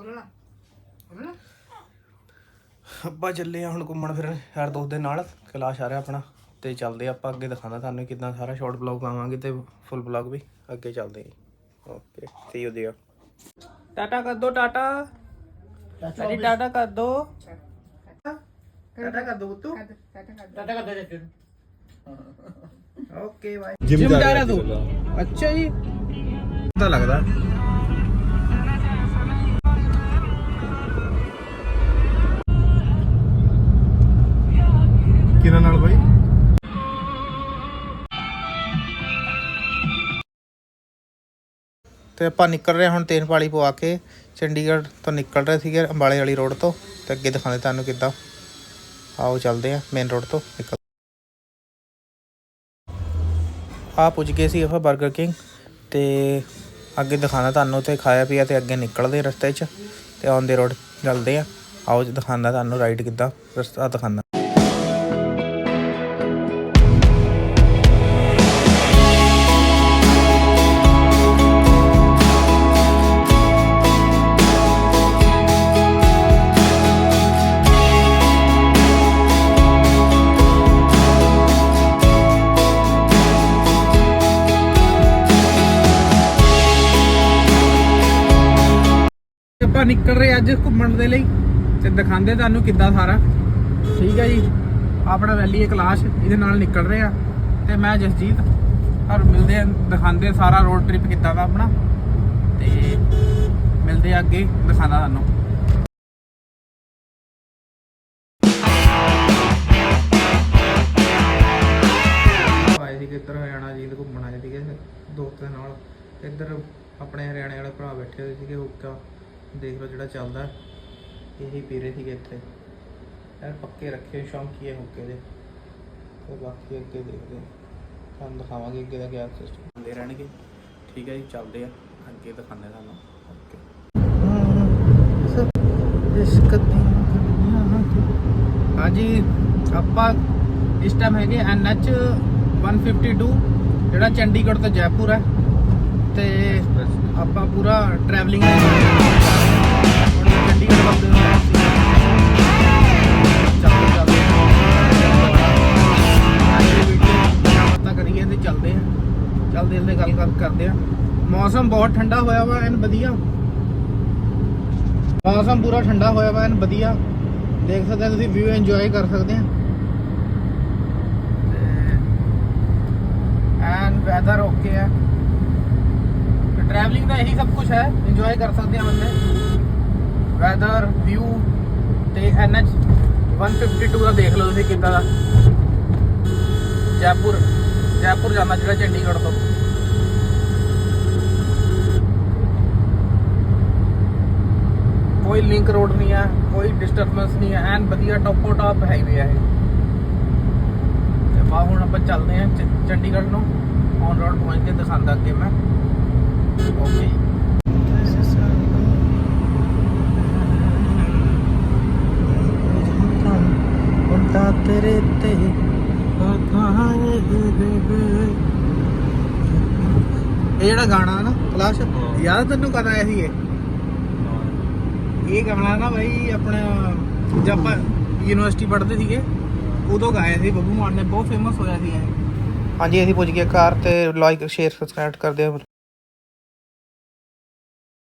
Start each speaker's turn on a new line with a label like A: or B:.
A: ਖੋਲਣਾ। ਖੋਲਣਾ।
B: ਆਪਾਂ ਚੱਲੇ ਆ ਹੁਣ ਘੁੰਮਣ ਫਿਰਨ ਯਾਰ ਦੋਸਤ ਦੇ ਨਾਲ ਕਲਾਸ਼ ਆ ਰਿਹਾ ਆਪਣਾ ਤੇ ਚੱਲਦੇ ਆ ਆਪਾਂ ਅੱਗੇ ਦਿਖਾਣਾ ਤੁਹਾਨੂੰ ਕਿਦਾਂ ਸਾਰਾ ਸ਼ਾਰਟ ਬਲੌਗ ਪਾਵਾਂਗੇ ਤੇ ਫੁੱਲ ਬਲੌਗ ਵੀ ਅੱਗੇ ਚੱਲਦੇ ਆ okay see you there tata ਕਰ ਦੋ ਟਾਟਾ। ਅਰੇ ਟਾਟਾ ਕਰ ਦੋ। ਟਾਟਾ ਕਰ ਦੋ ਬੁੱਤੂ
C: ਟਾਟਾ ਕਰ ਦੇ। ਜੱਟ
B: ਓਕੇ ਬਾਈ ਜਿਮ ਜਾ ਰਿਹਾ ਤੂੰ। ਅੱਛਾ ਜੀ। ਪਤਾ ਲੱਗਦਾ। ਤੇ ਆਪਾਂ ਨਿਕਲ ਰਹੇ ਹਾਂ ਹੁਣ ਤੇਨ ਪਾਲੀ ਪਵਾ ਕੇ, ਚੰਡੀਗੜ੍ਹ ਤੋਂ ਨਿਕਲ ਰਹੇ ਸੀਗੇ ਅੰਬਾਲੇ ਵਾਲੀ ਰੋਡ ਤੋਂ, ਤੇ ਅੱਗੇ ਦਿਖਾਉਂਦੇ ਤੁਹਾਨੂੰ ਕਿੱਦਾਂ। ਆਓ ਚੱਲਦੇ ਆ ਮੇਨ ਰੋਡ ਤੋਂ, ਨਿਕਲ। ਆ ਪੁੱਜ ਗਏ ਸੀ ਆਪਾਂ 버ਗਰ ਕਿੰਗ ਤੇ ਅੱਗੇ ਦਿਖਾਣਾ ਤੁਹਾਨੂੰ ਤੇ ਖਾਇਆ ਪੀਆ ਤੇ ਅੱਗੇ ਨਿਕਲਦੇ ਰਸਤੇ 'ਚ, ਤੇ ਔਨ ਦੇ ਰੋਡ ਚੱਲਦੇ ਆ ਆਓ ਦਿਖਾਉਂਦਾ ਤੁਹਾਨੂੰ ਰਾਈਡ ਕਿੱਦਾਂ, ਰਸਤਾ ਦਿਖਾਉਂਦਾ। ਆਪਾਂ ਨਿਕਲ ਰਹੇ ਅੱਜ ਘੁੰਮਣ ਦੇ ਲਈ ਤੇ ਦਿਖਾਉਂਦੇ ਤੁਹਾਨੂੰ ਕਿੱਦਾਂ ਸਾਰਾ। ਠੀਕ ਹੈ ਜੀ, ਆਪਣਾ ਵੈਲੀ ਕਲਾਸ਼, ਇਹਦੇ ਨਾਲ ਨਿਕਲ ਰਹੇ। ਆ ਤੇ ਮੈਂ ਜਸਜੀਤ ਔਰ ਮਿਲਦੇ ਆ ਦਿਖਾਉਂਦੇ ਸਾਰਾ ਰੋਡ ਟ੍ਰਿਪ ਕਿੱਦਾਂ ਦਾ ਆਪਣਾ। ਤੇ ਮਿਲਦੇ ਆ ਅੱਗੇ, ਦਿਖਾਉਂਦਾ ਤੁਹਾਨੂੰ। ਆਏ ਸੀਗੇ ਇੱਧਰ ਹਰਿਆਣਾ ਜੀ ਦੇ ਘੁੰਮਣ ਆਏ ਸੀਗੇ, ਦੋਸਤ ਦੇ ਨਾਲ। ਇੱਧਰ ਆਪਣੇ ਹਰਿਆਣੇ ਵਾਲੇ ਭਰਾ ਬੈਠੇ ਹੋਏ ਸੀਗੇ ਹੁੱਕਾ ਦੇਖ ਲਓ ਜਿਹੜਾ ਚੱਲਦਾ। ਇਹੀ ਪੀ ਰਹੇ ਸੀਗੇ ਇੱਥੇ। ਯਾਰ ਪੱਕੇ ਰੱਖੇ, ਸ਼ੌਂਕੀਏ ਹੁੱਕੇ ਦੇ। ਤੇ ਬਾਕੀ ਅੱਗੇ ਦੇਖਦੇ ਤੁਹਾਨੂੰ ਦਿਖਾਵਾਂਗੇ ਅੱਗੇ ਦਾ ਕਿਆ ਸਿਸਟਮ ਹੁੰਦੇ ਰਹਿਣਗੇ। ਠੀਕ ਹੈ ਜੀ, ਚੱਲਦੇ ਆ। ਅੱਗੇ ਦਿਖਾਉਂਦੇ ਤੁਹਾਨੂੰ। ਓਕੇ ਹਾਂਜੀ, ਆਪਾਂ ਇਸ ਟਾਈਮ ਹੈਗੇ ਐਨ ਐਨਐਚ 152 ਜਿਹੜਾ ਚੰਡੀਗੜ੍ਹ ਤੋਂ ਜੈਪੁਰ ਹੈ। ਤੇ ਆਪਾਂ ਪੂਰਾ ਟਰੈਵਲਿੰਗ ਚੱਲਦੇ ਇਹਦੇ ਗੱਲ ਕਰ ਕਰਦੇ ਆ ਮੌਸਮ ਬਹੁਤ ਠੰਡਾ ਹੋਇਆ ਵਾ ਐਨ ਵਧੀਆ ਮੌਸਮ ਪੂਰਾ ਠੰਡਾ ਹੋਇਆ ਵਾ ਐਨ ਵਧੀਆ ਦੇਖ ਸਕਦੇ ਆ ਤੁਸੀਂ ਵਿਊ ਇੰਜੋਏ ਕਰ ਸਕਦੇ ਆ ਐਨ ਵੈਦਰ ਓਕੇ ਹੈ ਟਰੈਵਲਿੰਗ ਦਾ ਇਹੀ ਸਭ ਕੁਝ ਹੈ ਇੰਜੋਏ ਕਰ ਸਕਦੇ ਆ ਬੰਦੇ ਵੈਦਰ ਵਿਊ ਤੇ ਐਨਐਚ 152 ਦਾ ਦੇਖ ਲਓ ਤੁਸੀਂ ਕਿੱਦਾਂ ਦਾ ਜੈਪੁਰ ਜੈਪੁਰ ਜਾਣਾ ਜਿਹੜਾ ਚੰਡੀਗੜ੍ਹ ਤੋਂ ਕੋਈ ਲਿੰਕ ਰੋਡ ਨਹੀਂ ਹੈ ਕੋਈ ਡਿਸਟਰਬੈਂਸ ਨਹੀਂ ਹੈ ਐਨ ਵਧੀਆ ਟੌਪੋ ਟਾਪ ਹਾਈਵੇ ਹੈ ਇਹ। ਤੇ ਬਾ ਹੁਣ ਆਪਾਂ ਚੱਲਦੇ ਹਾਂ ਚੰਡੀਗੜ੍ਹ ਨੂੰ ਔਨ ਰੋਡ ਪਹੁੰਚ ਕੇ ਦਿਖਾਉਂਦਾ ਅੱਗੇ ਮੈਂ। ਓਕੇ ਹੁੰਦਾ ਤੇਰੇ ਤੇ ਇਹ ਜਿਹੜਾ ਗਾਣਾ ਨਾ ਕਲਾਸ਼ ਯਾਦ ਤੈਨੂੰ ਕਦ ਆਇਆ ਸੀ ਇਹ? ਇਹ ਗਾਣਾ ਨਾ ਬਾਈ ਆਪਣਾ ਜਦ ਆਪਾਂ ਯੂਨੀਵਰਸਿਟੀ ਪੜ੍ਹਦੇ ਸੀਗੇ, ਉਦੋਂ ਗਾਇਆ ਸੀ ਬੱਬੂ ਮਾਨ ਨੇ, ਬਹੁਤ ਫੇਮਸ ਹੋਇਆ ਸੀ ਇਹ। ਹਾਂਜੀ, ਅਸੀਂ ਪੁੱਜ ਗਏ ਕਾਰ ਤੇ ਲਾਈਕ ਸ਼ੇਅਰ ਸਬਸਕ੍ਰਾਈਬ ਕਰ ਦਿਓ